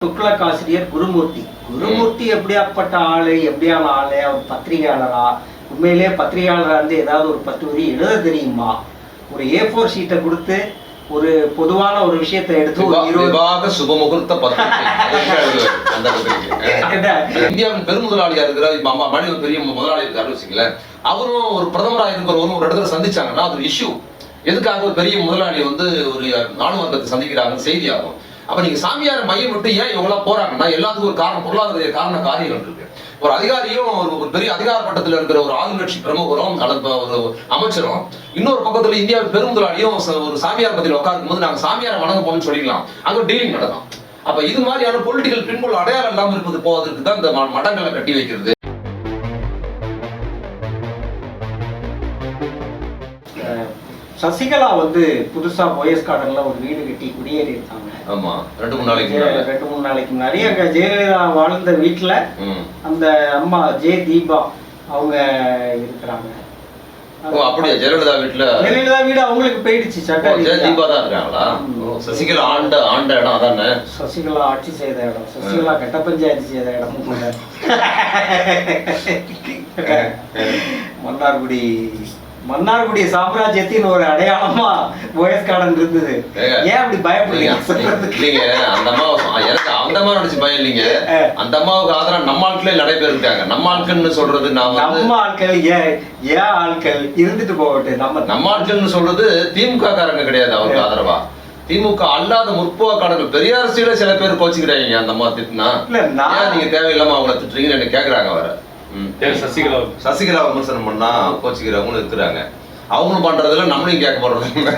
துக்ளக் ஆசிரியர் குருமூர்த்தி குருமூர்த்தி எப்படியாப்பட்ட ஆளு எப்படியான ஆளு? அவர் பத்திரிகையாளரா? உண்மையிலேயே பத்திரிகையாளரா இருந்து ஏதாவது ஒரு பத்து வரி எழுத தெரியுமா? ஒரு ஏ ஃபோர் ஷீட்டை கொடுத்து ஒரு பொதுவான ஒரு விஷயத்தை எடுத்து விவாக சுபமுகூர்த்த? இந்தியாவின் பெருமுதலாளியா இருக்கிற இப்ப அம்மா ஒரு பெரிய முதலாளி இருக்காரு வச்சுங்களேன் அவரும் ஒரு பிரதமராக இருக்கிறவரும் ஒரு இடத்துல சந்திச்சாங்கன்னா அது ஒரு இஷ்யூ எதுக்காக ஒரு பெரிய முதலாளி வந்து ஒரு நானு வர்க்கத்தை சந்திக்கிறாங்கன்னு செய்தி ஆகும் அப்ப நீங்க சாமியார் மையம் விட்டு ஏன் இவங்களாம் போறாங்கன்னா எல்லாத்துக்கும் ஒரு காரணம் பொருளாதார காரண காரியங்கள் இருக்கு. ஒரு அதிகாரியும் ஒரு பெரிய அதிகார பட்டத்தில் இருக்கிற ஒரு ஆளுங்கட்சி பிரமுகரும் அல்லது ஒரு அமைச்சரும் இன்னொரு பக்கத்துல இந்தியாவின் பெருமுதலாளியும் ஒரு சாமியார் பத்தியில் உட்காரும் போது நாங்க சாமியாரை வணங்க போகணும்னு சொல்லிக்கலாம் அங்க டீலிங் நடக்கும். அப்ப இது மாதிரியான பொலிட்டிக்கல் பின்புல அடையாளம் இல்லாமல் இருப்பது போவதற்கு தான் இந்த ம- மடங்களை கட்டி வைக்கிறது. சசிகலா வந்து புதுசா போயஸ் கார்டன்ல ஒரு வீடு கட்டி குடியேறி இருக்காங்க ஆமா ரெண்டு மூணு நாளைக்கு. ரெண்டு மூணு நாளைக்கு முன்னாடி அங்க ஜெயலலிதா வாழ்ந்த வீட்டுல. அந்த அம்மா ஜே தீபா அவங்க இருக்கிறாங்க. அப்படியா? ஜெயலலிதா வீட்டுல ஜெயலலிதா வீடு அவங்களுக்கு போயிடுச்சு சட்ட. தீபா தான் இருக்காங்களா சசிகலா ஆண்ட ஆண்ட இடம் அதானே? சசிகலா ஆட்சி செய்த இடம். சசிகலா கட்ட பஞ்சாயத்து செய்த இடம் கூட மன்னார்குடி மன்னார்குடி சாம்ராஜ்யத்தின் ஒரு அடையாளமா போயஸ் கார்டன் இருந்தது. ஏன் அப்படி பயப்படுறீங்க? அந்த அம்மா எனக்கு அந்த அம்மா நினைச்சு பயம் இல்லைங்க. அந்த அம்மாவுக்கு ஆதரவு நம்ம ஆட்களே நிறைய பேர் இருக்காங்க. நம்ம ஆட்கள்னு சொல்றது வந்து நம்ம ஆட்கள் ஏன் ஏன் ஆட்கள் இருந்துட்டு போகட்டும். நம்ம நம்ம ஆட்கள்னு சொல்றது திமுக காரங்க கிடையாது அவருக்கு ஆதரவா. திமுக அல்லாத முற்போக்காரர்கள் பெரிய அரசியல சில பேர் கோச்சுக்கிறாங்க. அந்த அம்மா திட்டினா. இல்ல நீங்க தேவையில்லாம அவங்கள திட்டுறீங்கன்னு கேக்குறாங்க ஏன் சசிகலா சசிகலா விமர்சனம் பண்ணா கோச்சிக்கிறவங்களும் இருக்கிறாங்க. அவங்களும் பண்றதுல நம்மளையும் கேட்க இல்ல.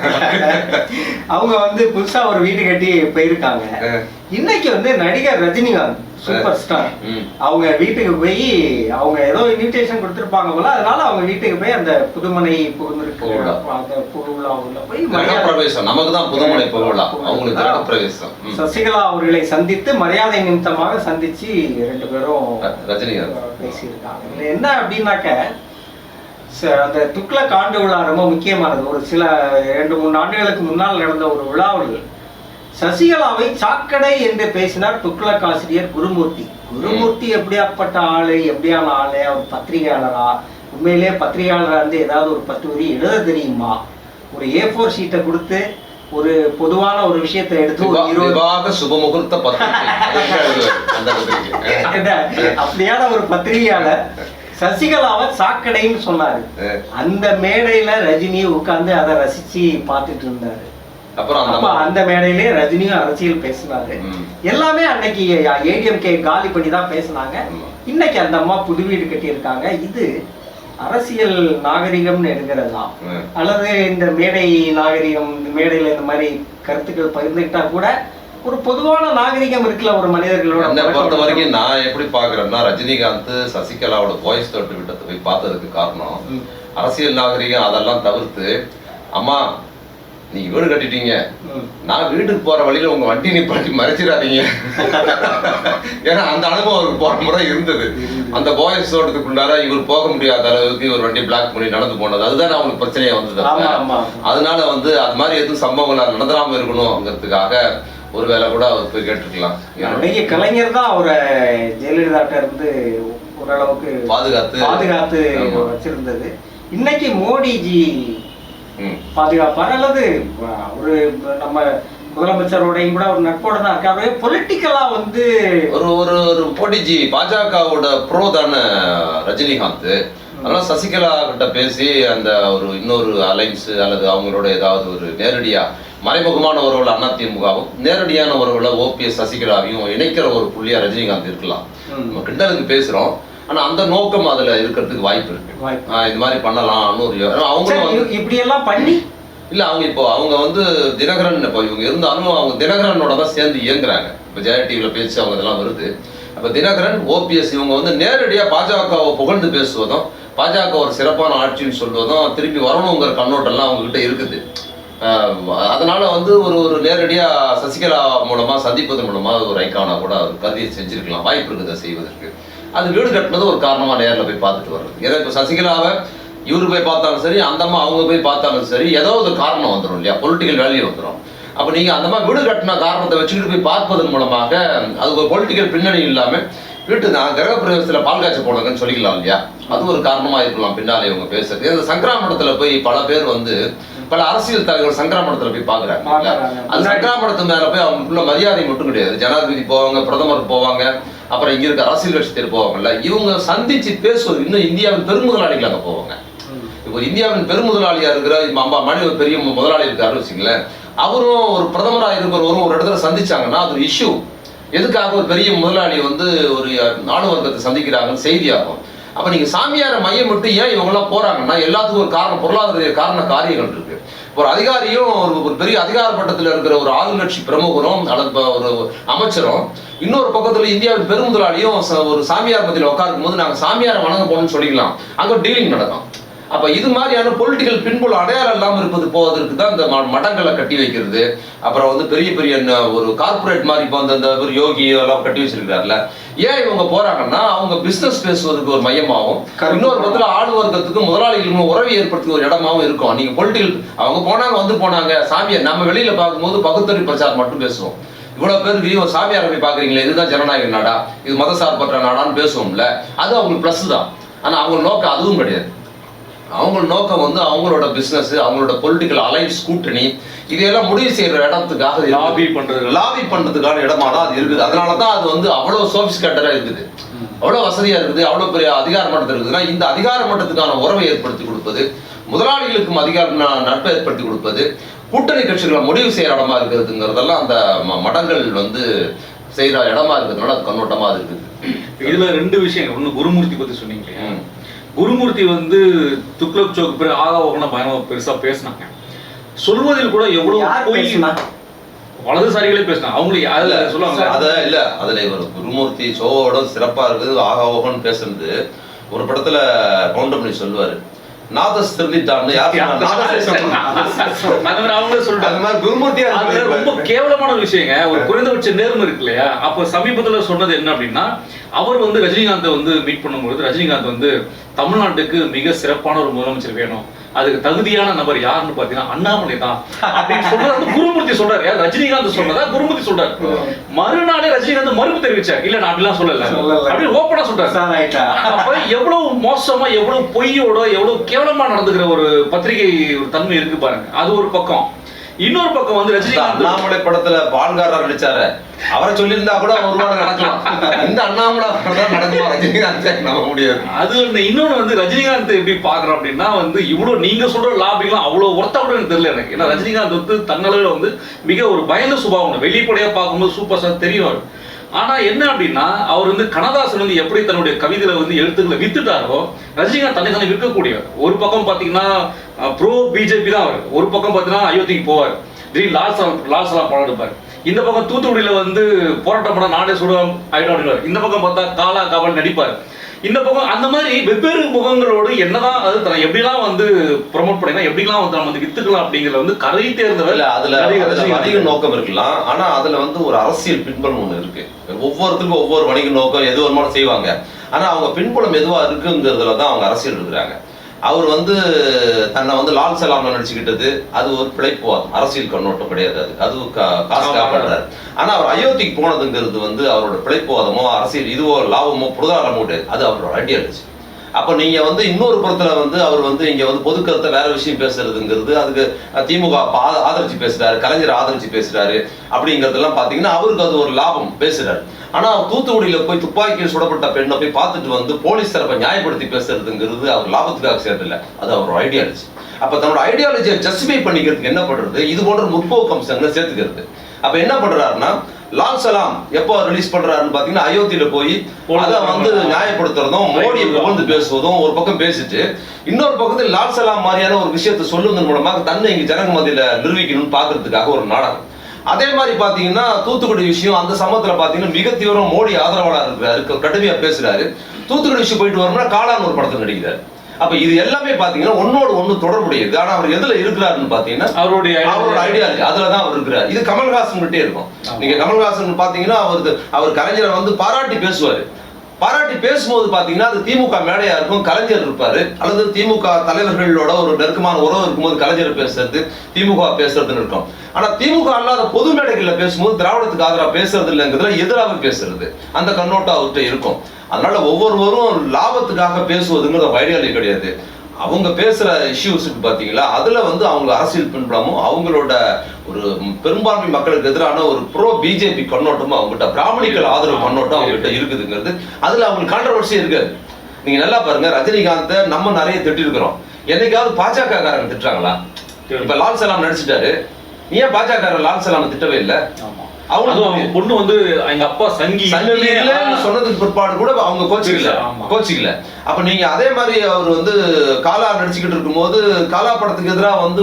அவங்க வந்து புதுசா ஒரு வீடு கட்டி போயிருக்காங்க. இன்னைக்கு வந்து நடிகர் ரஜினிகாந்த் சூப்பர் ஸ்டார். அவங்க வீட்டுக்கு போய் அவங்க ஏதோ இன்விடேஷன் கொடுத்திருப்பாங்க போல அதனால அவங்க வீட்டுக்கு போய் அந்த புதுமனை புகுந்திருக்கு. புகுவிழா. அந்த புகுவிழாவுல போய் கிரக மரியாதை பிரவேசம் நமக்கு தான் புதுமனை போகலாம் அவங்களுக்கு பிரவேசம். சசிகலா அவர்களை சந்தித்து மரியாதை நிமித்தமாக சந்திச்சு ரெண்டு பேரும் ரஜினிகாந்த். பேசியிருக்காங்க. என்ன அப்படின்னாக்க அந்த துக்ளக் ஆண்டு விழா ரொம்ப முக்கியமானது. ஒரு சில இரண்டு மூணு ஆண்டுகளுக்கு முன்னால் நடந்த ஒரு விழாவில் சசிகலாவை சாக்கடை என்று பேசினார் துக்ளக் ஆசிரியர் குருமூர்த்தி. குருமூர்த்தி எப்படியாப்பட்ட ஆளு எப்படியான ஆளு அவர் பத்திரிகையாளரா? உண்மையிலேயே பத்திரிகையாளரா இருந்து ஏதாவது ஒரு பத்து வரி எழுத தெரியுமா? ஒரு ஏ ஃபோர் ஷீட்டை கொடுத்து ஒரு பொதுவான ஒரு விஷயத்தை எடுத்து சுபமுகூர்த்த? அப்படியான ஒரு பத்திரிகையாளர். சசிகலாவை சாக்கடைன்னு சொன்னாரு. அந்த மேடையில ரஜினி உட்கார்ந்து அதை ரசிச்சு பார்த்துட்டு இருந்தாரு அப்புறம் அந்த மேடையிலே ரஜினியும் அரசியல் பேசினாரு. எல்லாமே அன்னைக்கு ஏடிஎம்கே காலி பண்ணி தான் பேசினாங்க. இன்னைக்கு அந்த அம்மா புது வீடு கட்டியிருக்காங்க இது அரசியல் நாகரிகம்னு எடுக்கிறதா. அல்லது இந்த மேடை நாகரிகம் இந்த மேடையில இந்த மாதிரி கருத்துக்கள் பகிர்ந்துக்கிட்டா கூட ஒரு பொதுவான நாகரிகம் இருக்குல்ல ஒரு மனிதர்களோட என்னை பொறுத்த வரைக்கும் நான் எப்படி பாக்குறேன்னா ரஜினிகாந்த் சசிகலாவோட வாய்ஸ் தொட்டு விட்டத்தை போய் பார்த்ததுக்கு காரணம். அரசியல் நாகரிகம் அதெல்லாம் தவிர்த்து அம்மா நீங்க வீடு கட்டிட்டீங்க. நான் வீட்டுக்கு போற வழியில உங்க வண்டி நிப்பாட்டி மறைச்சிடாதீங்க. ஏன்னா அந்த அனுபவம் அவருக்கு போற முறை இருந்தது. அந்த பாய்ஸ் தோட்டத்துக்குள்ளார இவர் போக முடியாத அளவுக்கு இவர் வண்டி பிளாக் பண்ணி நடந்து போனது. அதுதான் அவங்களுக்கு பிரச்சனையா வந்தது. அதனால வந்து அது மாதிரி எதுவும் சம்பவங்கள் நடந்துடாம இருக்கணுங்கிறதுக்காக ஒருவேளை கூட அவர் போய் கேட்டிருக்கலாம் அன்னைக்கு கலைஞர் தான் அவரை ஜெயலலிதாட்ட இருந்து ஓரளவுக்கு பாதுகாத்து பாதுகாத்து. வச்சிருந்தது இன்னைக்கு மோடிஜி. பாதுகாப்பார் அல்லது ஒரு நம்ம முதலமைச்சரோடையும் கூட ஒரு நட்போட தான் இருக்காரு பொலிட்டிக்கலா வந்து ஒரு ஒரு ஒரு போட்டிஜி பாஜகவோட ப்ரோ தானே ரஜினிகாந்த் அதனால சசிகலா கிட்ட பேசி அந்த ஒரு இன்னொரு அலைன்ஸ் அல்லது அவங்களோட ஏதாவது ஒரு நேரடியா மறைமுகமான உறவுல அதிமுகவும் நேரடியான உறவுல ஓபிஎஸ் சசிகலாவையும் இணைக்கிற ஒரு புள்ளியா ரஜினிகாந்த் இருக்கலாம். நம்ம கிண்டலுக்கு பேசுறோம். ஆனா அந்த நோக்கம் அதுல இருக்கிறதுக்கு வாய்ப்பு இருக்கு. இது மாதிரி பண்ணலாம்னு ஒரு அவங்களும் இ- இப்படி எல்லாம் பண்ணி இல்ல அவங்க இப்போ அவங்க வந்து தினகரன் இப்போ இவங்க இருந்தாலும் அவங்க தினகரனோட தான் சேர்ந்து இயங்குறாங்க. இப்போ ஜெயா டிவியில பேச்சு அவங்க இதெல்லாம் வருது. அப்ப தினகரன் ஓபிஎஸ் இவங்க வந்து நேரடியா பாஜகவை புகழ்ந்து பேசுவதும் பாஜக ஒரு சிறப்பான ஆட்சின்னு சொல்வதும் திருப்பி வரணுங்கிற கண்ணோட்டம்லாம் அவங்க கிட்ட இருக்குது. அதனால வந்து ஒரு ஒரு நேரடியா சசிகலா மூலமா சந்திப்பது மூலமா ஒரு ஐக்கானா கூட அவர் கருதியை செஞ்சிருக்கலாம். வாய்ப்பு இருக்குது செய்வதற்கு? அது வீடு கட்டினது ஒரு காரணமா நேரில் போய் பார்த்துட்டு வர்றது. ஏன்னா இப்போ சசிகலாவை இவரு போய் பார்த்தாலும் சரி அந்த அம்மா அவங்க போய் பார்த்தாலும் சரி ஏதோ ஒரு காரணம் வந்துடும் இல்லையா? பொலிட்டிக்கல் வேல்யூ வந்துடும் அப்போ நீங்க அந்த மாதிரி வீடு கட்டின காரணத்தை வச்சுக்கிட்டு போய் பார்ப்பதன் மூலமாக அது ஒரு பொலிட்டிக்கல் பின்னணி இல்லாம வீட்டு நான் கிரக பிரவேசத்தில் பால் காய்ச்ச போனதுன்னு சொல்லிக்கலாம் இல்லையா? அது ஒரு காரணமா இருக்கலாம். பின்னாலே இவங்க பேசுறது. இந்த சங்கராமணத்துல போய் பல பேர் வந்து பல அரசியல் தலைவர்கள் சங்கராமணத்துல போய் பாக்குறாங்க. அது சங்கராமணத்து மேல போய் அவங்களுக்குள்ள மரியாதை மட்டும் கிடையாது. ஜனாதிபதி போவாங்க பிரதமர் போவாங்க அப்புறம் இங்க இருக்க அரசியல் கட்சியர் போவாங்கல்ல இவங்க சந்திச்சு பேசுவது இன்னும் இந்தியாவின் பெருமுதலாளிகள் அங்க போவாங்க. இப்போ இந்தியாவின் பெருமுதலாளியா இருக்கிற ஒரு பெரிய முதலாளி இருக்காரு வச்சுங்களேன் அவரும் ஒரு பிரதமராக இருக்கிறவரும் ஒரு இடத்துல சந்திச்சாங்கன்னா அது ஒரு இஷ்யூ எதுக்காக ஒரு பெரிய முதலாளி வந்து ஒரு நாடு வர்க்கத்தை சந்திக்கிறாங்கன்னு செய்தியாகும். அப்ப நீங்க சாமியாரை மையம் விட்டு ஏன் இவங்கெல்லாம் போறாங்கன்னா எல்லாத்துக்கும் ஒரு காரணம் பொருளாதார காரண காரியங்கள் இருக்கு. ஒரு அதிகாரியும் ஒரு ஒரு பெரிய அதிகார பட்டத்தில் இருக்கிற ஒரு ஆளுங்கட்சி பிரமுகரும் அல்லது ஒரு அமைச்சரும் இன்னொரு பக்கத்துல இந்தியாவின் பெருமுதலாளியும் ஒரு சாமியார் மத்தியில் உட்காரும் போது நாங்க சாமியாரை வணங்க போகணும்னு சொல்லிக்கலாம் அங்க டீலிங் நடக்கும். அப்ப இது மாதிரியான பொலிட்டிக்கல் பின்புல அடையாளம் இல்லாம இருப்பது போவதற்கு தான் இந்த மடங்களை கட்டி வைக்கிறது. அப்புறம் வந்து பெரிய பெரிய ஒரு கார்ப்பரேட் மாதிரி இப்போ அந்த இந்த ஒரு யோகி எல்லாம் கட்டி வச்சிருக்காருல்ல ஏன் இவங்க போறாங்கன்னா அவங்க பிசினஸ் பேசுவதற்கு ஒரு மையமாகவும் இன்னொரு பக்கத்துல ஆடு வர்க்கத்துக்கு முதலாளிகளுக்கும் உறவு ஏற்படுத்த ஒரு இடமாவும் இருக்கும். நீங்க பொலிட்டிக்கல் அவங்க போனாங்க வந்து போனாங்க சாமியார் நம்ம வெளியில பார்க்கும்போது பகுத்தறி பிரச்சாரம் மட்டும் பேசுவோம். இவ்வளவு பேருக்கு ஒரு சாமியாரை போய் பாக்குறீங்களே இதுதான் ஜனநாயக நாடா இது மதசார்பற்ற நாடான்னு பேசுவோம்ல. அது அவங்களுக்கு ப்ளஸ் தான். ஆனா அவங்க நோக்கம் அதுவும் கிடையாது. அவங்க நோக்கம் வந்து அவங்களோட பிசினஸ் அவங்களோட பொலிட்டிக்கல் அலைன்ஸ் கூட்டணி இதையெல்லாம் முடிவு செய்யற இடத்துக்காக லாபி பண்றது லாபி பண்றதுக்கான இடமா தான் அது இருக்குது. அதனால தான் அது வந்து அவ்வளவு சோபிஸ்கேட்டடா இருக்குது. அவ்வளவு வசதியா இருக்குது. அவ்வளவு பெரிய அதிகார மட்டத்தில் இருக்குதுன்னா இந்த அதிகார மட்டத்துக்கான உறவை ஏற்படுத்தி கொடுப்பது முதலாளிகளுக்கும் அதிகார ந- நட்பை ஏற்படுத்தி கொடுப்பது கூட்டணி கட்சிகளை முடிவு செய்யற இடமா இருக்கிறதுங்கிறதெல்லாம் அந்த மடங்கள் வந்து செய்யற இடமா இருக்கிறதுனால அது கண்ணோட்டமா அது இருக்குது. இதுல ரெண்டு விஷயங்கள். ஒண்ணு குருமூர்த்தி பத்தி சொன்னீங்க. குருமூர்த்தி வந்து துக்ளக் சோக் பேர் ஆகா ஓகனா பயங்கரமா பெருசா பேசினாங்க. சொல்வதில் கூட எவ்வளவு பொய்? வலதுசாரிகளே பேசினாங்க. அவங்களுக்கு அதுல சொல்லுவாங்க அத இல்ல அதுல இவர் குருமூர்த்தி சோவோட சிறப்பா இருக்குது ஆகா ஓகன்னு பேசுறது ஒரு படத்துல கவுண்டமணி சொல்லுவாரு நாதஸ் யார் அவங்களே சொல்லிட்டாங்க அது ரொம்ப கேவலமான ஒரு விஷயங்க. ஒரு குறைந்தபட்ச நேர்மை இருக்கு இல்லையா? அப்ப சமீபத்துல சொன்னது என்ன அப்படின்னா அவர் வந்து ரஜினிகாந்தை வந்து மீட் பண்ணும்பொழுது ரஜினிகாந்த் வந்து தமிழ்நாட்டுக்கு மிக சிறப்பான ஒரு முதலமைச்சர் வேணும். அதுக்கு தகுதியான நபர் யாருன்னு பாத்தீங்கன்னா அண்ணாமலை தான். அப்படின்னு சொல்றாரு அந்த குருமூர்த்தி சொல்றாரு. ரஜினிகாந்த் சொன்னதா குருமூர்த்தி சொல்றாரு. மறுநாளே ரஜினிகாந்த் மறுப்பு தெரிவிச்சார். இல்ல நான் அப்படிலாம் சொல்லல. அப்படி ஓப்பனா சொல்றாரு. எவ்வளவு மோசமா எவ்வளவு பொய்யோட எவ்வளவு கேவலமா நடந்துக்கிற ஒரு பத்திரிகை தன்மை இருக்கு பாருங்க. அது ஒரு பக்கம். இன்னொரு பக்கம் வந்து ரஜினிகாந்த் அண்ணாமலை படத்துல பால்காரர் நடிச்சாரு. அவரை சொல்லியிருந்தா கூட ஒரு ரூபாய் நடக்கலாம். இந்த அண்ணாமலை படம் நடக்குமா ரஜினிகாந்த்? நம்ப முடியாது. அது இன்னொன்னு வந்து ரஜினிகாந்த் எப்படி பாக்குறோம் அப்படின்னா வந்து இவ்வளவு நீங்க சொல்ற லாபிலாம் அவ்வளவு ஒர்த்தா கூட எனக்கு தெரியல எனக்கு. ஏன்னா ரஜினிகாந்த் வந்து தன்னளவில் வந்து மிக ஒரு பயந்த சுபாவம். வெளிப்படையா பார்க்கும்போது சூப்பர் ஸ்டார் தெரியும். ஆனா என்ன அப்படின்னா அவர் வந்து கனதாசன் வந்து எப்படி தன்னுடைய கவிதையில வந்து எழுத்துக்களை வித்துட்டாரோ ரஜினிகாந்த் தன்னை தானே விற்கக்கூடியவர். ஒரு பக்கம் பாத்தீங்கன்னா ப்ரோ பிஜேபி தான் அவர். ஒரு பக்கம் பாத்தீங்கன்னா அயோத்திக்கு போவார். திடீர் லால் லாஸ் லால் சலாம் படம் எடுப்பார் இந்த பக்கம் தூத்துக்குடியில வந்து போராட்டம் பண்ண நாடே சுடுவோம் ஆயிடும் அப்படின்னு இந்த பக்கம் பார்த்தா காலா காவல் நடிப்பார். இந்த பக்கம் அந்த மாதிரி வெவ்வேறு முகங்களோடு என்னதான் அது தன்னை எப்படிலாம் வந்து ப்ரொமோட் பண்ணிக்கலாம் எப்படிலாம் வந்து நம்ம வந்து வித்துக்கலாம் அப்படிங்கறத வந்து கரை தேர்ந்தவர் இல்ல அதுல. வணிக நோக்கம் இருக்கலாம். ஆனா அதுல வந்து ஒரு அரசியல் பின்புலம் ஒண்ணு இருக்கு. ஒவ்வொருத்தருக்கும் ஒவ்வொரு வணிக நோக்கம் எது வருமானம் செய்வாங்க. ஆனா அவங்க பின்புலம் எதுவா இருக்குங்கிறதுல தான் அவங்க அரசியல் இருக்கிறாங்க அவர் வந்து தன்னை வந்து லால் சலாம்ல நடிச்சுக்கிட்டது அது ஒரு பிழைப்புவாதம் அரசியல் கண்ணோட்டம் கிடையாது அது. அது காசு. காப்பாடுறாரு ஆனா அவர் அயோத்திக்கு போனதுங்கிறது வந்து அவரோட பிழைப்புவாதமோ அரசியல் இதுவோ லாபமோ புரதாரமோ கிடையாது. அது அவரோட ஐடியாலஜி அப்ப நீங்க வந்து இன்னொரு புறத்துல வந்து அவர் வந்து இங்க வந்து பொது கருத்தை வேற விஷயம் பேசுறதுங்கிறது அதுக்கு திமுக ஆதரிச்சு பேசுறாரு கலைஞர் ஆதரிச்சு பேசுறாரு அப்படிங்கறதெல்லாம் பாத்தீங்கன்னா அவருக்கு அது ஒரு லாபம் பேசுறாரு. ஆனா தூத்துக்குடியில போய் துப்பாக்கியில் சுடப்பட்ட பெண்ணை போய் பார்த்துட்டு வந்து போலீஸ் தரப்பை நியாயப்படுத்தி பேசுறதுங்கிறது அவர் லாபத்துக்காக செய்யறதில்ல. அது அவர் ஐடியாலஜி அப்ப தன்னோட ஐடியாலஜியை ஜஸ்டிஃபை பண்ணிக்கிறதுக்கு என்ன பண்றது? இது போன்ற முற்போக்கு அம்சங்களை சேர்த்துக்கிறது. அப்ப என்ன பண்றாருன்னா லால் சலாம் எப்போ ரிலீஸ் பண்றாருன்னு பாத்தீங்கன்னா அயோத்தியில போய் அதை வந்து நியாயப்படுத்துறதும் மோடியை புகழ்ந்து பேசுவதும் ஒரு பக்கம் பேசிட்டு இன்னொரு பக்கத்தில் லால் சலாம் மாதிரியான ஒரு விஷயத்தை சொல்லுவதன் மூலமாக தன்னை இங்க ஜனங்க மத்தியில நிரூபிக்கணும்னு பாக்குறதுக்காக ஒரு நாடகம். அதே மாதிரி பாத்தீங்கன்னா தூத்துக்குடி விஷயம் அந்த சமயத்துல பாத்தீங்கன்னா மிக தீவிரம் மோடி ஆதரவாளர் இருக்கிறாரு. கடுமையா பேசுறாரு. தூத்துக்குடி விஷயம் போயிட்டு வரோம்னா காளான் ஒரு படத்தில் நடிக்கிறார். அப்ப இது எல்லாமே பாத்தீங்கன்னா ஒன்னோடு ஒண்ணு தொடர்புடையது. ஆனா அவர் எதுல இருக்கிறாருன்னு பாத்தீங்கன்னா அவருடைய அவரோட ஐடியாலஜி அதுல தான் அவர் இருக்கிறார். இது கமல்ஹாசன் கிட்டே இருக்கும். நீங்க கமல்ஹாசன் பாத்தீங்கன்னா அவருக்கு அவர் கலைஞரை வந்து பாராட்டி பேசுவாரு. பாராட்டி பேசும்போது பாத்தீங்கன்னா அது திமுக மேடையா இருக்கும் கலைஞர் இருப்பாரு. அல்லது திமுக தலைவர்களோட ஒரு நெருக்கமான உறவு இருக்கும்போது கலைஞர் பேசுறது திமுக பேசுறதுன்னு இருக்கும். ஆனா திமுக அல்லாத பொது மேடைகள்ல பேசும்போது திராவிடத்துக்கு ஆதரவா பேசுறது இல்லைங்கிறதுல எதிராக பேசுறது. அந்த கண்ணோட்டம் அவர்கிட்ட இருக்கும். அதனால ஒவ்வொருவரும் லாபத்துக்காக பேசுவதுங்கிற ஐடியாலஜி கிடையாது. அவங்க பேசுற இஷ்யூஸ் பாத்தீங்களா? அதுல வந்து அவங்க அரசியல் பின்புலமும் அவங்களோட ஒரு பெரும்பான்மை மக்களுக்கு எதிரான ஒரு ப்ரோ பிஜேபி கண்ணோட்டமும் அவங்ககிட்ட பிராமணிகள் ஆதரவு கண்ணோட்டம் அவங்ககிட்ட இருக்குதுங்கிறது. அதுல அவங்களுக்கு கான்ட்ரவர்சி இருக்காது நீங்க நல்லா பாருங்க ரஜினிகாந்தை நம்ம நிறைய திட்டிருக்கிறோம். என்னைக்காவது பாஜக காரங்க திட்டுறாங்களா? இப்ப லால் சலாம் நடிச்சிட்டாரு. ஏன் பாஜக லால் சலாமை திட்டவே இல்லை? அவங்க பொண்ணு வந்து எங்க அப்பா சங்கி இல்லையே, சொன்னதுக்கு பிற்பாடு கூட அவங்க கோச்சிக்கல. கோச்சிக்கல. அப்ப நீங்க அதே மாதிரி அவர் வந்து காலா நடிச்சுக்கிட்டு இருக்கும்போது காலா படத்துக்கு எதிராக வந்து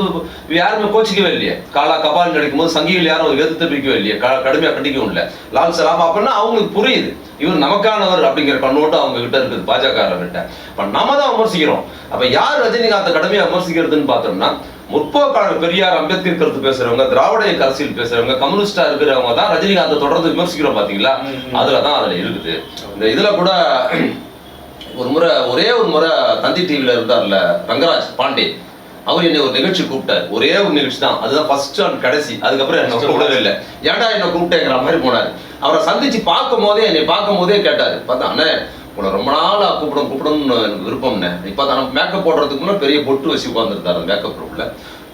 யாருமே கோச்சிக்கவே இல்லையே. காலா கபால் நடிக்கும் போது சங்கிகள் யாரும் எதிர்த்து தெரிவிக்கவே இல்லையே. க- கடுமையா கண்டிக்கவும் இல்லை. லால் சலாம் அப்படின்னா அவங்களுக்கு புரியுது. இவர் நமக்கானவர் அப்படிங்கிற கண்ணோட்டம் அவங்க கிட்ட இருக்குது பாஜக கிட்ட இப்ப நம்ம தான் விமர்சிக்கிறோம். அப்ப யார் ரஜினிகாந்தை கடுமையா விமர்சிக்கிறதுன்னு பார்த்தோம்னா முற்போக்காளர் பெரியார் அம்பேத்கர் கருத்து பேசுறவங்க திராவிட அரசியல் பேசுறவங்க கம்யூனிஸ்டா இருக்கிறவங்க தான் ரஜினிகாந்தை தொடர்ந்து விமர்சிக்கிறோம் பாத்தீங்களா. அதுல தான் அதுல இருக்குது. இந்த இதுல கூட ஒரு முறை ஒரே ஒரு முறை தந்தி டிவில இருந்தார்ல ரங்கராஜ் பாண்டே. அவர் என்னை ஒரு நிகழ்ச்சி கூப்பிட்டார். ஒரே ஒரு நிகழ்ச்சி தான். அதுதான் ஃபர்ஸ்ட் அண்ட் கடைசி. அதுக்கப்புறம் என்ன கூப்பிடவே இல்லை ஏன்டா என்ன கூப்பிட்டேங்கிற மாதிரி போனார். அவரை சந்திச்சு பார்க்கும் போதே என்னை பார்க்கும் போதே கேட்டார். பார்த்தா அண்ணே உங்களை ரொம்ப நாளாக கூப்பிடும் கூப்பிடணும்னு எனக்கு விருப்பம்னே. இப்போ தான் மேக்கப் போடுறதுக்கு முன்னாடி பெரிய பொட்டு வச்சு உட்காந்துருக்காரு மேக்கப் ரூமில்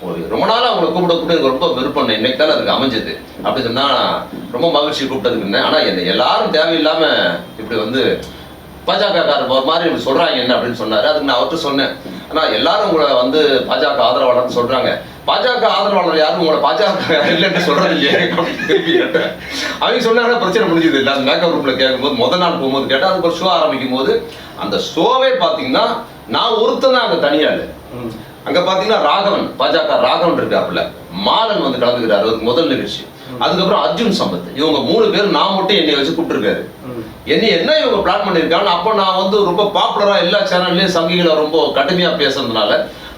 ஒரு ரொம்ப நாளாக அவங்களை கூப்பிட கூட எனக்கு ரொம்ப விருப்பம் இன்னைக்கு தானே அதுக்கு அமைஞ்சது. அப்படி சொன்னால் ரொம்ப மகிழ்ச்சி கூப்பிட்டதுக்கு ஆனால் என்ன எல்லாரும் தேவையில்லாமல் இப்படி வந்து பாஜக ஒரு மாதிரி சொல்கிறாங்க என்ன அப்படின்னு சொன்னார். அதுக்கு நான் அவர்கிட்ட சொன்னேன். ஆனால் எல்லாரும் உங்களை வந்து பாஜக ஆதரவாளர்னு சொல்கிறாங்க பாஜக ஆதரவாளர் யாரும் உங்களை பாஜக இல்லைன்னு சொல்றது இல்லையே அவங்க சொன்னாங்கன்னா பிரச்சனை முடிஞ்சது. இல்லை அந்த மேக்கப் ரூம்ல கேட்கும்போது முத நாள் போகும்போது கேட்டா அதுக்கு ஷோ ஆரம்பிக்கும் போது அந்த ஷோவே பாத்தீங்கன்னா நான் ஒருத்தன் தான் அங்க தனியாள். அங்க பாத்தீங்கன்னா ராகவன் பாஜக ராகவன் இருக்காப்புல. மாலன் வந்து கலந்துக்கிறாரு அதுக்கு முதல் நிகழ்ச்சி. அதுக்கப்புறம் அர்ஜுன் சம்பத். இவங்க மூணு பேர் நான் மட்டும் என்னை வச்சு கூப்பிட்டுருக்காரு. என்ன என்ன இவங்க பிளான் பண்ணிருக்காங்க அப்போ நான் வந்து ரொம்ப பாப்புலரா எல்லா சேனல்லையும் சங்கிகளை ரொம்ப கடுமையா பேசுறதுனால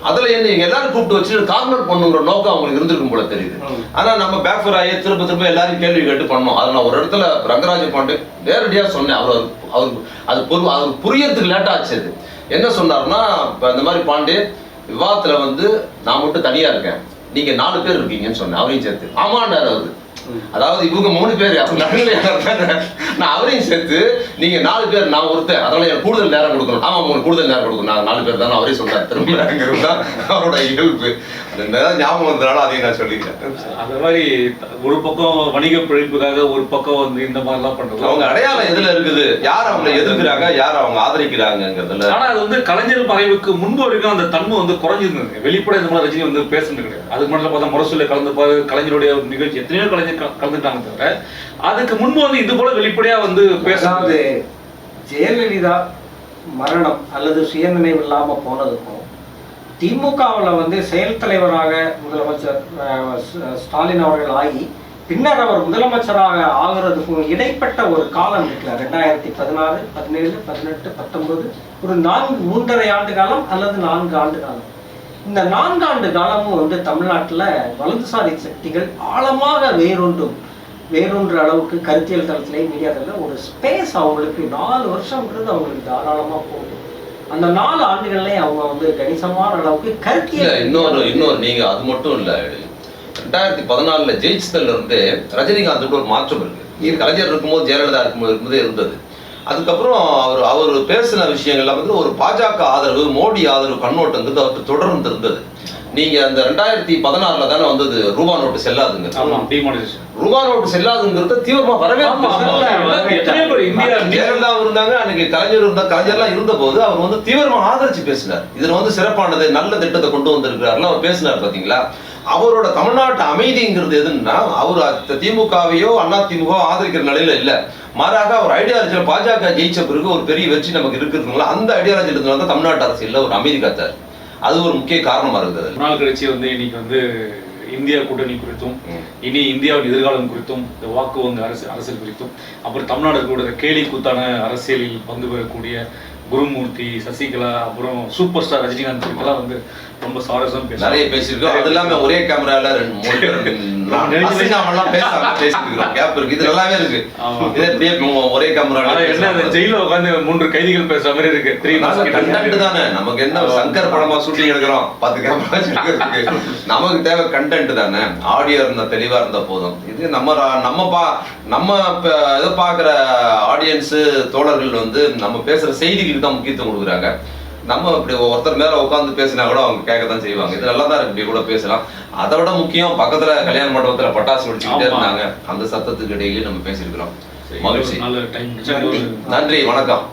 அதுல என்ன எல்லாரும் கூப்பிட்டு வச்சு கார்னர் பண்ணுங்கிற நோக்கம் அவங்களுக்கு இருந்திருக்கும் போல தெரியுது. ம். ஆனா நம்ம பேக்ஃபர் ஆகி திரும்ப திரும்ப எல்லாரும் கேள்வி கேட்டு பண்ணோம் அதை நான் ஒரு இடத்துல ரங்கராஜ பாண்டே நேரடியா சொன்னேன். அவர் அவர் அது பொறு அவருக்கு புரியறதுக்கு லேட் ஆச்சு அது. என்ன சொன்னாருன்னா இப்ப இந்த மாதிரி பாண்டே விவாதத்துல வந்து நான் மட்டும் தனியா இருக்கேன். நீங்க நாலு பேர் இருக்கீங்கன்னு சொன்னேன். அவரையும் சேர்த்து. ஆமாண்டாரு அவரு. அதாவது இவங்க மூணு பேர் அவங்க? நான் அவரையும் சேர்த்து நீங்க நாலு பேர் நான் ஒருத்தன். அதனால எனக்கு கூடுதல் நேரம் கொடுக்கணும். ஆமா உங்களுக்கு கூடுதல் நேரம் கொடுக்கணும். நான் நாலு பேர் தானே அவரே சொல்றாரு. திரும்ப தான் அவரோட இயல்பு. அந்த ஞாபகம் வந்தனால அதையும் நான் சொல்லிக்கிறேன். அந்த மாதிரி ஒரு பக்கம் வணிக பிழைப்புக்காக ஒரு பக்கம் வந்து இந்த மாதிரிலாம் பண்றது. அவங்க அடையாளம் எதுல இருக்குது? யார் அவங்களை எதிர்க்கிறாங்க? யார் அவங்க ஆதரிக்கிறாங்கிறதுல ஆனா அது வந்து கலைஞர் மறைவுக்கு முன்பு வரைக்கும் அந்த தன்மை வந்து குறைஞ்சிருந்தது. வெளிப்பட இந்த மாதிரி ரஜினி வந்து பேசுனது கிடையாது. அதுக்கு முன்னாடி பார்த்தா முரசொல்ல கலந்துப்பாரு. கலைஞருடைய ஒரு நிகழ்ச்சி. எத்தனையோ கலைஞர் கல- கலந்துட்டாங்க தவிர அதுக்கு முன்பு வந்து இது போல வெளிப்படையா வந்து பேசாது ஜெயலலிதா மரணம் அல்லது சுயநினைவு இல்லாம போனதுக்கும் திமுகவில் வந்து செயல் தலைவராக முதலமைச்சர் ஸ்டாலின் அவர்கள் ஆகி பின்னர் அவர் முதலமைச்சராக ஆகிறதுக்கும் இடைப்பட்ட ஒரு காலம் இருக்குல்ல ரெண்டாயிரத்தி பதினாறு பதினேழு பதினெட்டு பத்தொன்பது ஒரு நான்கு மூன்றரை ஆண்டு காலம் அல்லது நான்கு ஆண்டு காலம். இந்த நான்காண்டு காலமும் வந்து தமிழ்நாட்டுல வலதுசாரி சக்திகள் ஆழமாக வேரூன்றும் வேறொன்ற அளவுக்கு கருத்தியல் தளத்திலே மீடியா தளத்தில் ஒரு ஸ்பேஸ் அவங்களுக்கு நாலு வருஷம்ன்றது அவங்களுக்கு தாராளமா போகுது. அந்த நாலு ஆண்டுகள்லயே அவங்க வந்து கணிசமான அளவுக்கு கருத்தியல் இன்னொரு இன்னொரு நீங்க அது மட்டும் இல்ல. ரெண்டாயிரத்தி பதினாலுல ஜெயிச்சதுல இருந்து ரஜினிகாந்துக்கு ஒரு மாற்றம் இருக்கு. கலைஞர் இருக்கும்போது ஜெயலலிதா இருக்கும்போது இருக்கும்போதே இருந்தது. அதுக்கப்புறம் அவர் அவர் பேசின விஷயங்கள்லாம் வந்து ஒரு பாஜக ஆதரவு மோடி ஆதரவு கண்ணோட்டங்கிறது அவருக்கு தொடர்ந்து இருந்தது. நீங்க அந்த ரெண்டாயிரத்தி பதினாறுல தானே வந்தது ரூபா நோட்டு செல்லாதுங்க ரூபா நோட்டு செல்லாதுங்கிறத தீவிரமா வரவே இருந்தாங்க அன்னைக்கு கலைஞர் இருந்தா கலைஞர்லாம் இருந்த போது அவர் வந்து தீவிரமா ஆதரிச்சு பேசினார். இதுல வந்து சிறப்பானது நல்ல திட்டத்தை கொண்டு வந்திருக்கிறாருல அவர் பேசினார் பாத்தீங்களா அவரோட தமிழ்நாட்டு அமைதிங்கிறது எதுன்னா அவர் திமுகவையோ அண்ணா திமுக ஆதரிக்கிற நிலையில இல்ல மாறாக அவர் ஐடியாலஜியில பாஜக ஜெயிச்ச பிறகு ஒரு பெரிய வெற்றி நமக்கு இருக்குதுங்களா அந்த ஐடியாலஜி இருந்தனால தான் தமிழ்நாட்டு அரசியல்ல ஒரு அமைதி காத்தார் அது ஒரு முக்கிய காரணமா இருந்தது. நாள் கழிச்சு வந்து இன்னைக்கு வந்து இந்தியா கூட்டணி குறித்தும். இனி இந்தியாவின் எதிர்காலம் குறித்தும் இந்த வாக்கு வங்கி அரசு அரசியல் குறித்தும் அப்புறம் தமிழ்நாடு கேலி கூத்தான அரசியலில் பங்கு பெறக்கூடிய குருமூர்த்தி சசிகலா அப்புறம் சூப்பர் ஸ்டார் ரஜினிகாந்த் குறித்தெல்லாம் வந்து ரொம்ப சுவாரஸ்யம் நிறைய பேசுறாங்க பேசியிருக்கோம். அது இல்லாம ஒரே கேமரால ரெண்டு மூணு பேர் அசிங்காமெல்லாம் பேசாம கேப் இருக்கு. இது நல்லாவே இருக்கு. இது அப்படியே ஒரே ஆனா என்ன ஜெயில உட்காந்து மூன்று கைதிகள் பேசுற மாதிரி இருக்கு. த்ரீ கண்டென்ட் தானே. நமக்கு என்ன சங்கர் படமா ஷூட்டிங் எடுக்கிறோம்? பத்து கேமரா நமக்கு தேவை கண்டென்ட் தானே. ஆடியோ இருந்தா தெளிவா இருந்தா போதும். இது நம்ம நம்ம பா நம்ம இதை பாக்குற ஆடியன்ஸ் தோழர்கள் வந்து நம்ம பேசுற செய்திகளுக்கு தான் முக்கியத்துவம் கொடுக்குறாங்க. நம்ம இப்படி ஒருத்தர் மேல உட்காந்து பேசினா கூட அவங்க கேட்க தான் செய்வாங்க. இது நல்லா தான் இப்படி கூட பேசலாம். அதை விட முக்கியம் பக்கத்துல கல்யாண மண்டபத்துல பட்டாசு வெடிச்சுக்கிட்டே. இருந்தாங்க. அந்த சத்தத்துக்கு இடையிலே நம்ம பேசியிருக்கிறோம். மகிழ்ச்சி. நன்றி வணக்கம்.